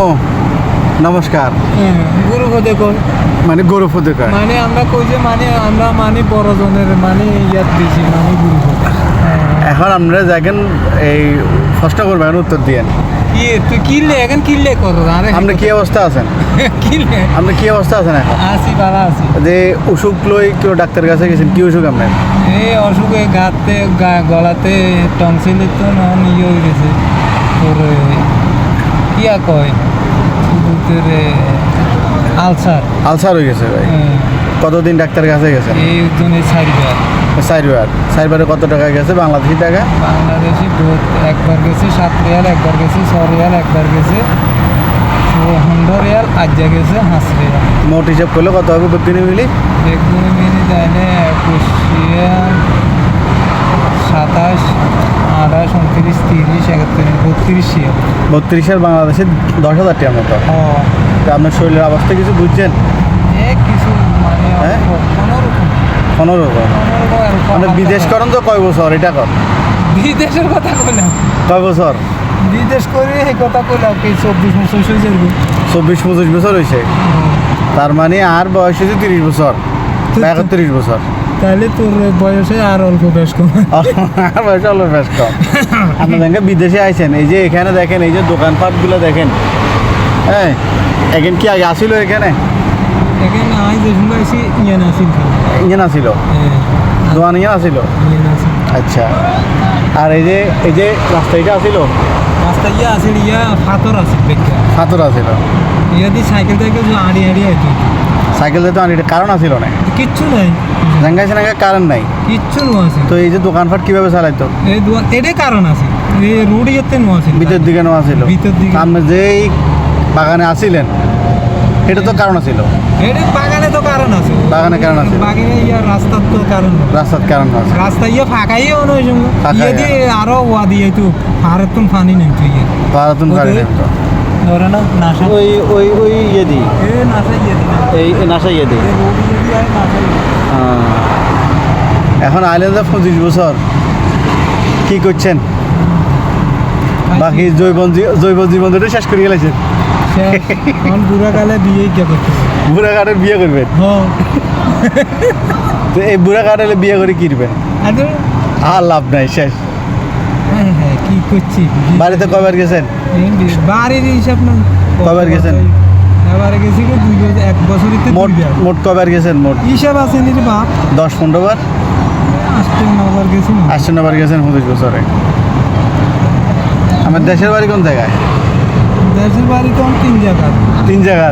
ও নমস্কার। হ্যাঁ, গুরু হতে মানে গরু ফুদুকার মানে আমরা কই যে মানে আমরা মানে বড় জনের মানে ইয়াত দিছি মানে গুরু এখন আমরা দেখেন এই প্রশ্ন করবেন উত্তর দিয়েন। কি তুই কিনলে এখন কিনলে কর? আরে কি অবস্থা আছেন? কিনলে আপনি কি অবস্থা আছেন এখন? আসি আছি। যে অসুখ লই কেউ ডাক্তারের কাছে গেছেন কি অসুখ আপনার? এই অসুখে গাতে গলাতে টনসিলের তো নন ইয়ে হয়ে গেছে। তোর এ, কিয়া? এ, আলসার। আলসার হয়ে গেছে ভাই। হ্যাঁ, কতদিন ডাক্তারের কাছে গেছেন এই জন্য সাইডবার চারবার। চারবারে কত টাকা গেছে? বাংলাদেশি টাকা? বাংলাদেশি একবার গেছে সাত রিয়াল একবার গেছে ছ রিয়াল একবার গেছে পনেরো রিয়াল আজ্জা গেছে হাঁস রিয়াল। মোট হিসাব করলে কত হবে বিক্রি মিলি? বেগুনি মিনি তাইলে একুশ রিয়াল সাতাশ আঠাশ উনত্রিশ তিরিশ একত্রিশ বত্রিশ বত্রিশের বাংলাদেশে দশ হাজার টাকার মতো। আপনার শরীরের অবস্থা কিছু বুঝছেন? এ কিছু মানে হ্যাঁ? পনেরো মানে বিদেশ করেন তো কয় বছর? এটা কর বিদেশের কথা কইলাম। কয় বছর? বিদেশ করে এই কথা কইলাম কি চব্বিশ বছর হয়ে যাবে চব্বিশ পঁচিশ বছর হয়েছে তার মানে আর বয়স হয়েছে তিরিশ বছর একত্রিশ বছর। তাহলে তোর বয়সে আর অল্প বেশ কম। আর বয়স অল্প বেশ কম। আপনি দেখেন বিদেশে আইছেন এই যে এখানে দেখেন এই যে দোকানপাটগুলো দেখেন। হ্যাঁ এখন কি আগে আসিল এখানে? এখানে আই যে শুনতে আইসি ইয়ে নাসিল খান ইঞ্জিন আসিল? দোকান ইয়ান আসিল। আচ্ছা। আর এই যে এই যে রাস্তা এটা আসিল রাস্তা ইয়ে আছিল ইয়া ফাতর আছিল বেকার ফাতর আসিল ইয়া দি সাইকেল টাইকেল যে আড়ি আড়ি আইতো। সাইকেল যেতে আনি কারণ আসিল না কিচ্ছু নাই। জাঙ্গাইছে নাকি কারণ নাই। কিচ্ছু নো আছে তো এই যে দোকানপাট কীভাবে চালাইতো? এই দোয়ান এটাই কারণ আছে এই রোড ইয়েতে নো আছে ভিতর দিকে নো ছিল ভিতর দিকে। আপনি যেই বাগানে আসিলেন এটা তো কারণ ছিল এটা বাগানে তো কারণ আছে। বাগানে কারণ আছে। বাগানে ইয়া রাস্তার তো কারণ রাস্তার কারণ আছে। রাস্তা ইয়ে ফাঁকাই হয় সঙ্গে ইয়ে দিয়ে আরও ওয়া দিয়ে তো পাহাড়ের পানি নেই তুই গাড়ি নেই তো। ধরে না নাশা ওই ওই ওই ইয়ে দি। এ নাশা ইয়ে এই নাসা ইয়ে দি। এই। এখন আইলে যে পঁচিশ বছর। কি করছেন? বাকি জৈব জৈব জীবন দুটো শেষ করে গেলেছেন। এখন বুড়া কালে বিয়ে কে করতে হবে। বিয়ে হ্যাঁ। তো এই বিয়ে করে আর লাভ নাই শেষ। কি করছি? বাড়িতে কবার গেছেন? বাড়ির হিসাব না কবার গেছেন? এবারে গেছি দুই এক বছরিতে মোট মোট কবার গেছেন মোট? হিসাব আছে বাপ। দশ পনেরো বার? গেছি। গেছেন পঁচিশ বছরে। আমার দেশের বাড়ি কোন জায়গায়? দেশের বাড়ি তো তিন জায়গা তিন জায়গা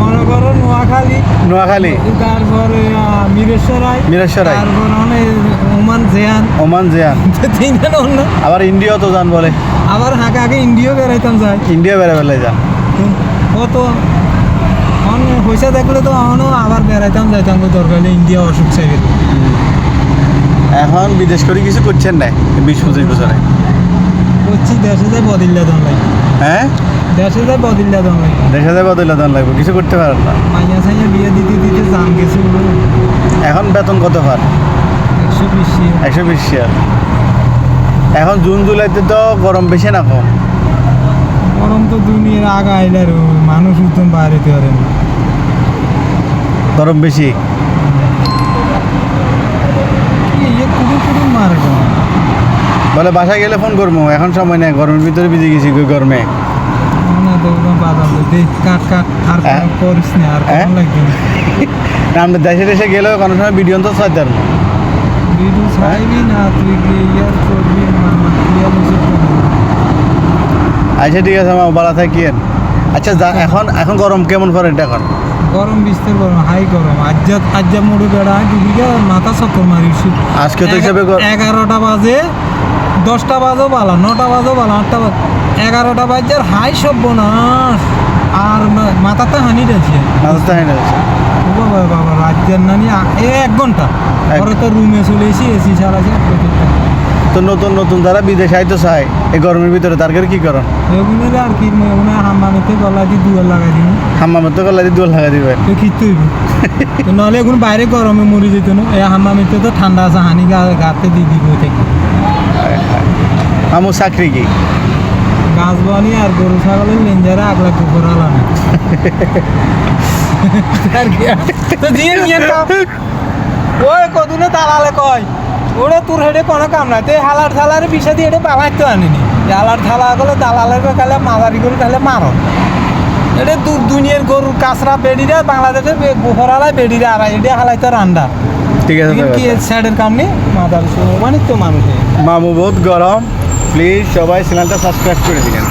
মনে করো নোয়াখালী নোয়াখালী। তারপরে মিরেশ্বরাই মিরেশ্বরাই। তারপর অনেক ওমান জেয়ান। ওমান জিয়ান। তিনজন অন্য। আবার ইন্ডিয়াও তো যান বলে। আবার হাঁকে আগে ইন্ডিয়াও বেড়াইতাম যাই ইন্ডিয়া বেড়ে বেড়ে যান। কত? পয়সা দেখলে তো অনও আবার বেড়াইতাম যাইতাম দরকার হলে ইন্ডিয়া অসুখ চাইবে এখন বিদেশ করে কিছু করছেন না বিশ পঁচিশ বছরে। করছি দেশে যাই বদিল্লা লাগে হ্যাঁ? দেশে যাই বদিল্লা দাম লাগে দেশে দান লাগবে কিছু করতে পারেন না। মাইয়া সাইয়া বিয়ে দিতে দিতে জান গেছে এখন বেতন কত পান একশো বিশ একশো বিশ শেয়ার। এখন জুন জুলাইতে তো গরম বেশি না কম। গরম তো দুনিয়ার আগা আইলে আর মানুষ উত্তম বাইরে পারে গরম বেশি কি ইয়ে কুড়ি কুড়ি মারে কেন? বলে বাসায় গেলে ফোন করব এখন সময় নেই গরমের ভিতরে ভিজে গেছি গরমে। হয়? আমরা দেশে দেশে গেলেও কোনো সময় ভিডিও তো না। আচ্ছা ঠিক আছে আমার বালা থাকিয়েন। আচ্ছা যা- এখন এখন গরম কেমন পড়ে এটা এখন গরম বিস্তার গরম হাই গরম। আজ্জা আজ্জা মুড়ে বেড়া দুদিকে মাথা চক্কর মারিছি আজকে তো হিসাবে এগারোটা বাজে দশটা বাজও বালা নটা বাজও বালা আটটা বাজ এগারোটা বাজে আর হাই সব বোনাস আর মাথাতে হানি রয়েছে মাথা তো হয় না বাবা বাবা রাজ্যের নানি এ এক ঘণ্টা। পরে তো রুমে চলে এসি এসি চালাছে তো নতুন নতুন যারা বিদেশে আইতো চাই এই গরমের ভিতরে তার কি করেন? এগুলো আর কি এগুলো হাম্মামেতে গলা দিয়ে দুয়ার লাগাই দিন হাম্মামের তো গলা দিয়ে দোল লাগা দিবেন তো খিতে হইব তো নাহলে এখন বাইরে গরমে মরে যেত না। এই হাম্মামেতে তো ঠান্ডা আছে হানি গা গাতে দিয়ে দিব থেকে। আমার চাকরি কি? বানি আর গরু ছাগলের লেঞ্জারে আগলা কুকুর আলানো? তো দিয়ে নিয়ে ওই কদিনে তালালে কয় ওরে তোর হেডে কোনো কাম নাই। হালার থালার বিষা দিয়ে এটা বাবাই তো আনিনি। এই হালার থালা গেলে দালালের কালে মাদারি গরু কালে মারো। এটা দুনিয়ার গরুর কাঁচরা বেড়িরা বাংলাদেশে বহরালায় বেড়িরা আর এটা হালাই তো রান্ডা। ঠিক আছে কি সাইডের কাম নেই? মাদার মানে তো মানুষের মামু বোধ গরম। প্লিজ সবাই চ্যানেলটা সাবস্ক্রাইব করে দিলেন